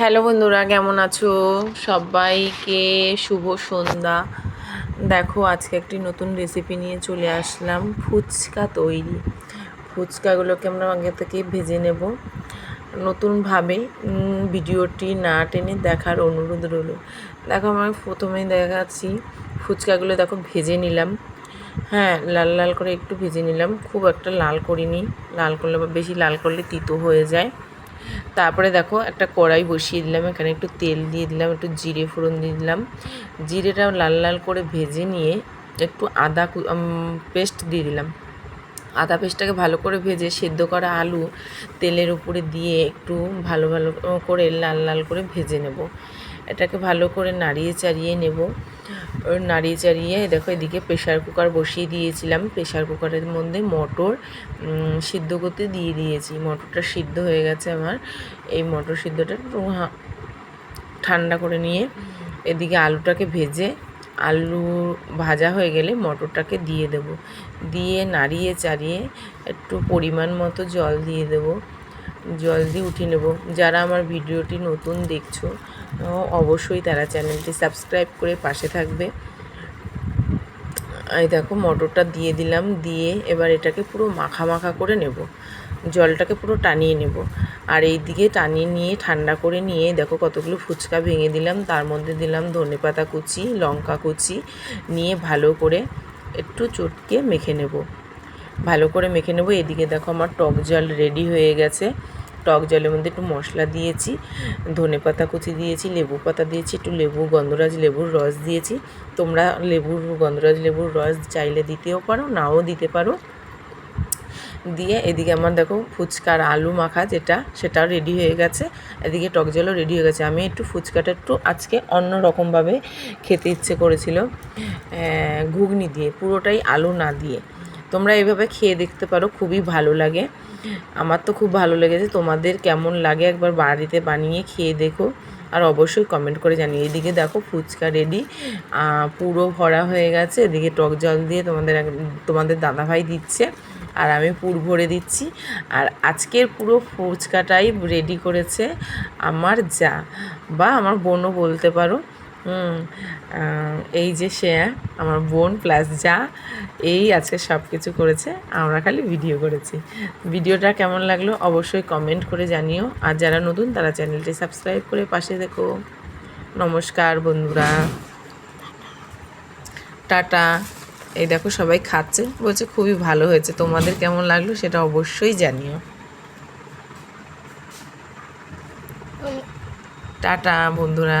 Hello বন্ধুরা, কেমন আছো? সবাইকে শুভ সন্ধ্যা। দেখো, আজকে একটি নতুন রেসিপি নিয়ে চলে আসলাম, ফুচকা তৈরি। ফুচকাগুলোকে আমরা আগে থেকে ভেজে নেব। নতুনভাবে ভিডিওটি না টেনে দেখার অনুরোধ রইল। দেখো, আমি প্রথমেই দেখাচ্ছি, ফুচকাগুলো দেখো ভেজে নিলাম। হ্যাঁ লাল লাল করে একটু ভেজে নিলাম। খুব একটা লাল করিনি। লাল করলে বা বেশি লাল করলে তিতো হয়ে যায়। তারপরে দেখো একটা কড়াই বসিয়ে দিলাম, এখানে একটু তেল দিয়ে দিলাম, একটু জিরে ফোড়ন দিয়ে দিলাম। জিরেটা লাল লাল করে ভেজে নিয়ে একটু আদা পেস্ট দিয়ে দিলাম। আদা পেস্টটাকে ভালো করে ভেজে সেদ্ধ করা আলু তেলের উপরে দিয়ে একটু ভালো ভালো করে লাল লাল করে ভেজে নেব। এটাকে ভালো করে নাড়িয়ে চাড়িয়ে নেব। নাড়িয়ে চাড়িয়ে দেখো এদিকে প্রেশার কুকার বসিয়ে দিয়েছিলাম। প্রেশার কুকারের মধ্যে মটর সিদ্ধ করতে দিয়ে দিয়েছি। মটরটা সিদ্ধ হয়ে গেছে আমার। এই মটর সিদ্ধটা ঠান্ডা করে নিয়ে এদিকে আলুটাকে ভেজে আলু ভাজা হয়ে গেলে মটরটাকে দিয়ে দেব। দিয়ে নাড়িয়ে চাড়িয়ে একটু পরিমাণ মতো জল দিয়ে দেব। জল দিয়ে উঠিয়ে নেব। যারা আমার ভিডিওটি নতুন দেখছ অবশ্যই তারা চ্যানেলটি সাবস্ক্রাইব করে পাশে থাকবে। এই দেখো মটরটা দিয়ে দিলাম। দিয়ে এবার এটাকে পুরো মাখা মাখা করে নেব। জলটাকে পুরো টানিয়ে নেব। আর এই দিকে টানিয়ে নিয়ে, ঠান্ডা করে নিয়ে, দেখো কতগুলো ফুচকা ভেঙে দিলাম। তার মধ্যে দিলাম ধনেপাতা কুচি, লঙ্কা কুচি, নিয়ে ভালো করে একটু চটকে মেখে নেব। ভালো করে মেখে নেব। এদিকে দেখো আমার টক জল রেডি হয়ে গেছে। টক জলের মধ্যে একটু মশলা দিয়েছি, ধনে পাতা কুচি দিয়েছি, লেবু পাতা দিয়েছি, একটু লেবু গন্ধরাজ লেবুর রস দিয়েছি। তোমরা লেবুর গন্ধরাজ লেবুর রস চাইলে দিতেও পারো, নাও দিতে পারো। দিয়ে এদিকে আমার দেখো ফুচকার আলু মাখা যেটা, সেটাও রেডি হয়ে গেছে। এদিকে টক জলও রেডি হয়ে গেছে। আমি একটু ফুচকাটা একটু আজকে অন্য রকমভাবে খেতে ইচ্ছে করেছিল ঘুগনি দিয়ে, পুরোটাই আলু না দিয়ে। তোমরা এভাবে খেয়ে দেখতে পারো, খুবই ভালো লাগে। আমার তো খুব ভালো লেগেছে। তোমাদের কেমন লাগে একবার বাড়িতে বানিয়ে খেয়ে দেখো। আর অবশ্যই কমেন্ট করে জানিয়ে এদিকে দেখো ফুচকা রেডি পুরো ভরা হয়ে গেছে। এদিকে টক জল দিয়ে তোমাদের তোমাদের দাদাভাই দিচ্ছে। আর আমি পুর ভরে দিচ্ছি। আর আজকের পুরো ফুচকাটাই রেডি করেছে আমার যা। বা আমার বোনও বলতে পারো। এই যে সে, আমার বোন প্লাস যা, এই আজকে সব কিছু করেছে। আমরা খালি ভিডিও করেছি। ভিডিওটা কেমন লাগল অবশ্যই কমেন্ট করে জানিও। আর যারা নতুন, তারা চ্যানেলটি সাবস্ক্রাইব করে পাশে দেখো নমস্কার বন্ধুরা। টাটা। এই দেখো সবাই খাচ্ছে। বলছে খুবই ভালো হয়েছে। তোমাদের কেমন লাগল সেটা অবশ্যই জানিও। টাটা বন্ধুরা।